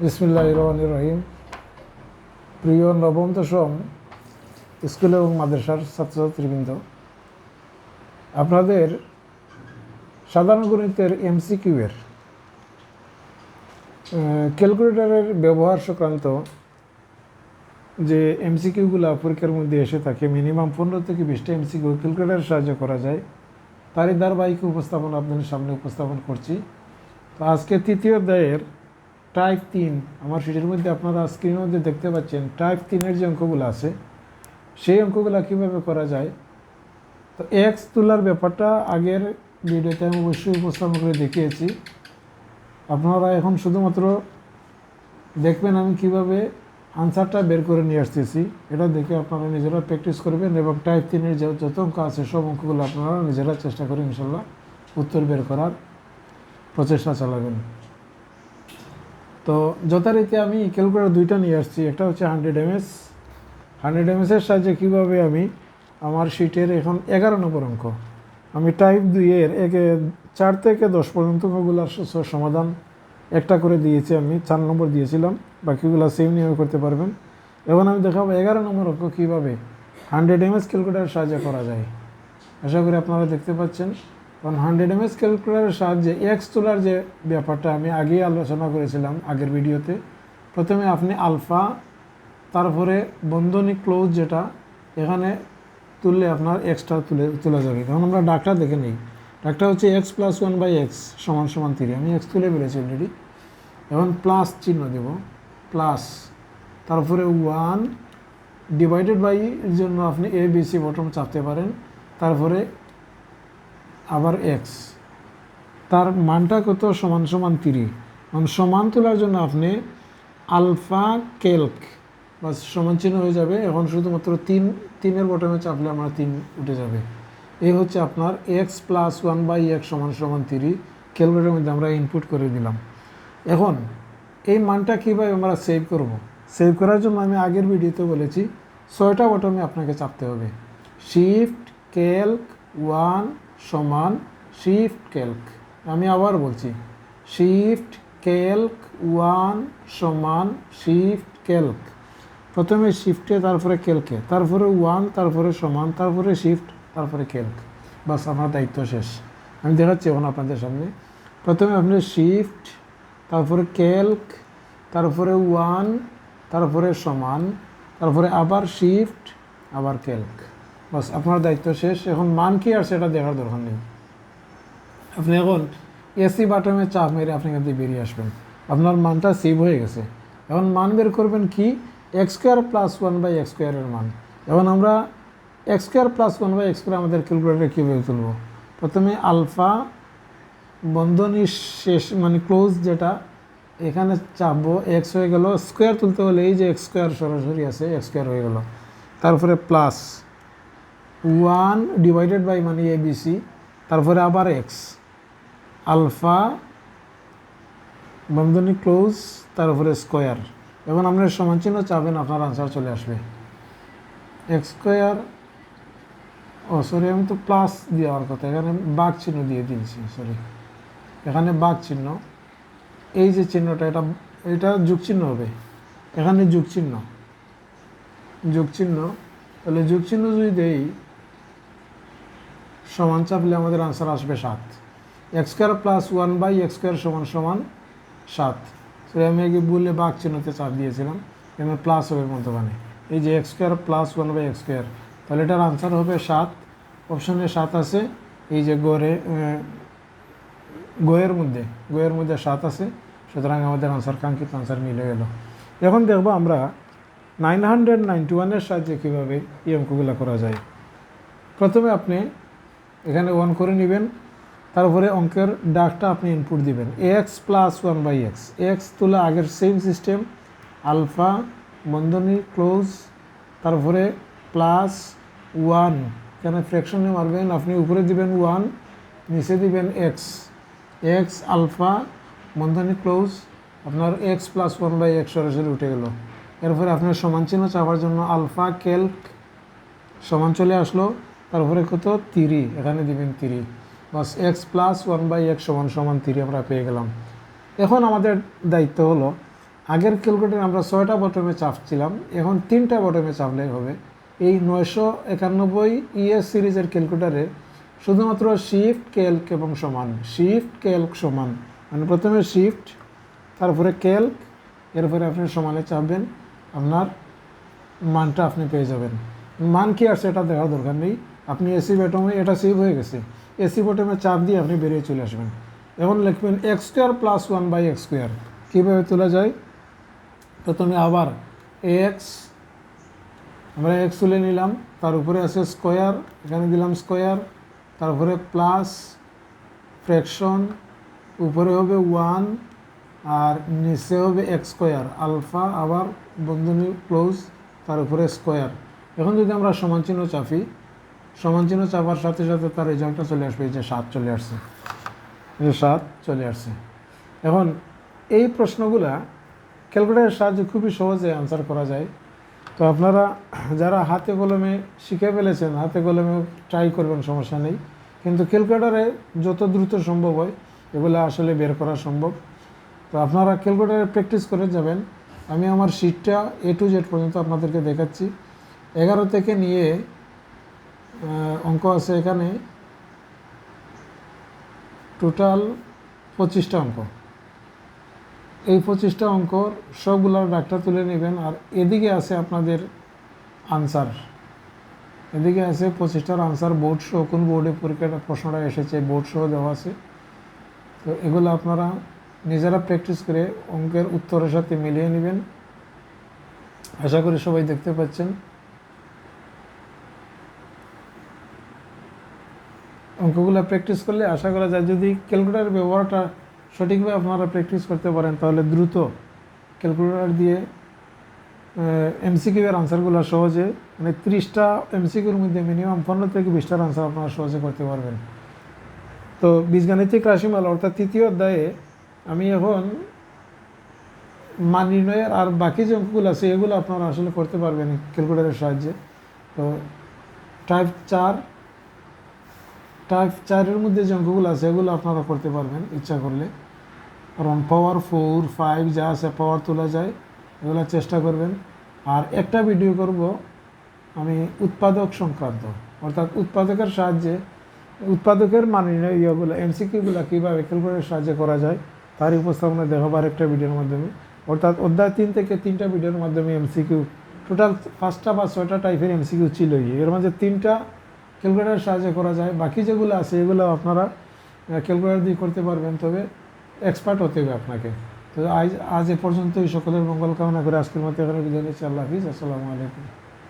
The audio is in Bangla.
বিসমিল্লাহ রহমান রহিম প্রিয় নবম দশম স্কুল এবং মাদ্রাসার ছাত্রছাত্রীবৃন্দ, আপনাদের সাধারণ গণিতের এমসিকিউ এর ক্যালকুলেটরের ব্যবহার সংক্রান্ত যে এমসিকিউগুলো পরীক্ষার মধ্যে এসে থাকে, মিনিমাম পনেরো থেকে বিশটা এমসিকিউ ক্যালকুলেটারের সাহায্যে করা যায়। তারই ধারাবাহিক উপস্থাপন আপনাদের সামনে উপস্থাপন করছি। তো আজকে তৃতীয় অধ্যায়ের টাইপ তিন, আমার সেটির মধ্যে আপনারা স্ক্রিনের মধ্যে দেখতে পাচ্ছেন টাইপ তিনের যে অঙ্কগুলো আছে, সেই অঙ্কগুলো কীভাবে করা যায়? তো এক্স তোলার ব্যাপারটা আগের ভিডিওতে আমি অবশ্যই উপস্থাপন করে দেখিয়েছি। আপনারা এখন শুধুমাত্র দেখবেন আমি কীভাবে আনসারটা বের করে নিয়ে আসতেছি, এটা দেখে আপনারা নিজেরা প্র্যাকটিস করবেন এবং টাইপ তিনের যে যত অঙ্ক আছে, সব অঙ্কগুলো আপনারা নিজেরা চেষ্টা করে ইনশাল্লাহ উত্তর বের করার প্রচেষ্টা চালাবেন। তো যথারীতি আমি ক্যালকুলেটার দুইটা নিয়ে আসছি। একটা হচ্ছে হান্ড্রেড এমএস হান্ড্রেড এমএসের সাহায্যে কীভাবে আমি আমার শিটের এখন এগারো নম্বর অঙ্ক? আমি টাইপ দুইয়ের একে চার থেকে দশ পর্যন্ত অঙ্কগুলোর সমাধান একটা করে দিয়েছি আমি, চার নম্বর দিয়েছিলাম। বাকিগুলো সেম নিয়মে করতে পারবেন। এখন আমি দেখাবো এগারো নম্বর অঙ্ক কীভাবে হান্ড্রেড এমএস ক্যালকুলেটারের সাহায্যে করা যায়। আশা করি আপনারা দেখতে পাচ্ছেন। কারণ হান্ড্রেড এমএস ক্যালকুলেটারের সাহায্যে এক্স তোলার যে ব্যাপারটা আমি আগেই আলোচনা করেছিলাম আগের ভিডিওতে। প্রথমে আপনি আলফা, তারপরে বন্ধনী ক্লোজ যেটা, এখানে তুললে আপনার এক্সট্রা তুলে, তোলা যাবে। কারণ আমরা ডাকটা দেখে নিই। ডাকটা হচ্ছে X plus one by X সমান সমান থ্রি আমি এক্স তুলে ফেলেছি অলরেডি এখন প্লাস চিহ্ন দেব। প্লাস তারপরে ওয়ান ডিভাইডেড বাই জন্য আপনি এ বি সি বটম চাপতে পারেন। তারপরে আবার এক্স তার মানটা কত? সমান সমান তিরি মানে সমান তোলার জন্য আপনি আলফা কেলক বা সমান চিহ্ন হয়ে যাবে। এখন শুধুমাত্র তিন, তিনের বটমে চাপলে আমার তিন উঠে যাবে। এই হচ্ছে আপনার X plus one by X সমান সমান তিরি ক্যালকুলেটারের মধ্যে আমরা ইনপুট করে দিলাম। এখন এই মানটা কীভাবে আমরা সেভ করব? সেভ করার জন্য আমি আগের ভিডিওতে বলেছি, ছয়টা বটমে আপনাকে চাপতে হবে। শিফট ক্যালক ওয়ান সমান শিফট ক্যালক আমি আবার বলছি শিফট ক্যালক ওয়ান সমান শিফট ক্যালক প্রথমে শিফটে তারপরে ক্যালকে তারপরে ওয়ান তারপরে সমান, তারপরে শিফট তারপরে ক্যালক বাস, আমার দায়িত্ব শেষ। আমি দেখাচ্ছি এখন আপনাদের সামনে। প্রথমে আপনি শিফট তারপরে ক্যালক তারপরে ওয়ান তারপরে সমান, তারপরে আবার শিফট আবার ক্যালক বাস, আপনার দায়িত্ব শেষ। এখন মান কি আর সেটা দেখার দরকার নেই। আপনি এখন এসি বাটমে চাপ মেরে আপনি এখান থেকে বেরিয়ে আসবেন। আপনার মানটা সেভ হয়ে গেছে। এখন মান বের করবেন কি? X square plus one by X স্কোয়ারের মান। এখন আমরা X square plus one by X square আমাদের ক্যালকুলেটারে কীভাবে তুলব? প্রথমে আলফা বন্ধনী শেষ মানে ক্লোজ যেটা, এখানে চাপবো। এক্স হয়ে গেল। স্কোয়ার তুলতে হলে এই যে এক্স স্কোয়ার সরাসরি আছে এক্স স্কোয়ার হয়ে গেল। তারপরে প্লাস ওয়ান ডিভাইডেড বাই মানে এ এবিসি তারপরে আবার এক্স আলফা বন্ধনী ক্লোজ তারপরে স্কোয়ার এখন আপনার সমান চিহ্ন চাবেন আপনার আনসার চলে আসবে। এক্স স্কোয়ার ও সরি আমি তো প্লাস দেওয়ার কথা, এখানে বাঘ চিহ্ন দিয়ে দিয়েছি সরি এখানে বাঘ চিহ্ন, এই যে চিহ্নটা, এটা এটা চিহ্ন হবে। এখানে যুগ চিহ্ন। যুগ চিহ্ন, তাহলে যুগ চিহ্ন যদি দেই সমান চাপলে আমাদের আনসার আসবে সাত। X square plus one by X square সমান সমান সাত। তো আমি আগে বললে বাঘ চিহ্নতে চাপ দিয়েছিলাম, এখানে প্লাস হবে মধ্যখানে। এই যে X square plus one by X square তাহলে এটার আনসার হবে সাত। অপশনে সাত আছে, এই যে গড়ে গোয়ের মধ্যে গোয়ের মধ্যে সাত আছে, সুতরাং আমাদের আনসার কাঙ্ক্ষিত আনসার মিলে গেল। এখন দেখব আমরা নাইন হান্ড্রেড নাইনটি ওয়ানের সাহায্যে কীভাবে এই অঙ্কগুলো করা যায়। প্রথমে আপনি এখানে অন করে নেবেন। তারপরে অঙ্কের ডাকটা আপনি ইনপুট দিবেন। X plus one by X X তুলে আগের সেম সিস্টেম আলফা বন্ধনী ক্লোজ তারপরে প্লাস ওয়ান এখানে ফ্র্যাকশনে মারবেন? আপনি উপরে দিবেন ওয়ান নিচে দিবেন এক্স এক্স আলফা বন্ধনী ক্লোজ আপনার X plus one by X সরাসরি উঠে গেল। এরপরে আপনার সমান চিহ্ন চাপার জন্য আলফা ক্যালক সমান চলে আসলো। তারপরে কত? তিরি। এখানে দিবেন three. Bus X plus one by X সমান সমান তিরি আমরা পেয়ে গেলাম। এখন আমাদের দায়িত্ব হলো, আগের ক্যালকুলেটারে আমরা ছয়টা বটমে চাপছিলাম এখন তিনটা বটমে চাপলেই হবে। এই নয়শো একানব্বই ইএস সিরিজের ক্যালকুলেটারে শুধুমাত্র শিফট ক্যালক এবং সমান শিফট ক্যালক সমান। মানে প্রথমে শিফট তারপরে ক্যালক এরপরে আপনি সমানে চাপবেন। আপনার মানটা আপনি পেয়ে যাবেন। মান কি আসছে এটা দেখার দরকার নেই। আপনি এসি বটমে এটা সেভ হয়ে গেছে। এসি বটমে চাপ দিয়ে আপনি বেরিয়ে চলে আসবেন। এখন লিখবেন X square plus one by X square কীভাবে তোলা যায়? প্রথমে আবার এক্স আমরা এক্স তুলে নিলাম। তার উপরে আছে স্কোয়ার এখানে দিলাম স্কোয়ার তারপরে প্লাস ফ্র্যাকশন উপরে হবে ওয়ান আর নিচে হবে এক্স স্কোয়ার আলফা আবার বন্ধনী ক্লোজ তার উপরে স্কোয়ার এখন যদি আমরা সমান চিহ্ন চাপি সমান চিহ্ন চাপার সাথে সাথে তার রেজাল্টটা চলে আসবে, এই যে সাত চলে আসছে। এই যে সাত চলে আসছে। এখন এই প্রশ্নগুলা ক্যালকুলেটারের সাহায্যে খুবই সহজে আনসার করা যায়। তো আপনারা যারা হাতে কলমে শিখে ফেলেছেন, হাতে কলমে ট্রাই করবেন, সমস্যা নেই। কিন্তু ক্যালকুলেটারে যত দ্রুত সম্ভব হয়, এগুলো আসলে বের করা সম্ভব। তো আপনারা ক্যালকুলেটারে প্র্যাকটিস করে যাবেন। আমি আমার শিটটা এ টু জেড পর্যন্ত আপনাদেরকে দেখাচ্ছি। এগারো থেকে নিয়ে অঙ্ক আছে এখানে। টোটাল পঁচিশটা অঙ্ক। এই পঁচিশটা অঙ্কর সবগুলোর ডাক্তার তুলে নেবেন আর এদিকে আছে আপনাদের আনসার এদিকে আছে পঁচিশটার আনসার বোর্ড সহ কোন বোর্ডে পরীক্ষাটা, প্রশ্নটা এসেছে বোর্ড সহ দেওয়া আছে। তো এগুলো আপনারা নিজেরা প্র্যাকটিস করে অঙ্কের উত্তরের সাথে মিলিয়ে নেবেন। আশা করি সবাই দেখতে পাচ্ছেন। অঙ্কগুলো প্র্যাকটিস করলে আশা করা যায় যদি ক্যালকুলেটার ব্যবহারটা সঠিকভাবে আপনারা প্র্যাকটিস করতে পারেন, তাহলে দ্রুত ক্যালকুলেটার দিয়ে এমসিকিউ এর আনসারগুলো সহজে মানে ত্রিশটা এমসিকিউর মধ্যে মিনিমাম পনেরো থেকে বিশটার আনসার আপনারা সহজে করতে পারবেন। তো বীজগাণিতিক রাশিমালা অর্থাৎ তৃতীয় অধ্যায়ে আমি এখন মান নির্ণয়ের আর বাকি যে অঙ্কগুলো আছে, এগুলো আপনারা আসলে করতে পারবেন ক্যালকুলেটারের সাহায্যে। তো টাইপ চার টাইপ চারের মধ্যে যে অঙ্কগুলো আছে, এগুলো আপনারা করতে পারবেন, ইচ্ছা করলে। কারণ পাওয়ার ফোর ফাইভ যা আছে পাওয়ার তোলা যায়, এগুলো চেষ্টা করবেন। আর একটা ভিডিও করব, আমি উৎপাদক সংক্রান্ত। অর্থাৎ উৎপাদকের সাহায্যে, উৎপাদকের মান ইয়েগুলো এমসিকিউগুলো কীভাবে ক্যালকুলেটারের সাহায্যে করা যায় তার উপস্থাপনা দেখাবো আরেকটা ভিডিওর মাধ্যমে। অর্থাৎ অধ্যায় তিন থেকে তিনটা ভিডিওর মাধ্যমে এমসিকিউ টোটাল পাঁচটা বা ছয়টা টাইপের এমসিকিউ ছিলই এর মাঝে তিনটা ক্যালকুলেটারের সাহায্যে করা যায়। বাকি যেগুলো আছে, এগুলো আপনারা ক্যালকুলেটার দিয়ে করতে পারবেন। তবে এক্সপার্ট হতে হবে আপনাকে। তো আজ আজ এ পর্যন্তই। সকলের মঙ্গল কামনা করে আজকের মতো এখানে বিদায় নিচ্ছি। আল্লাহ হাফিজ। আসসালামু আলাইকুম।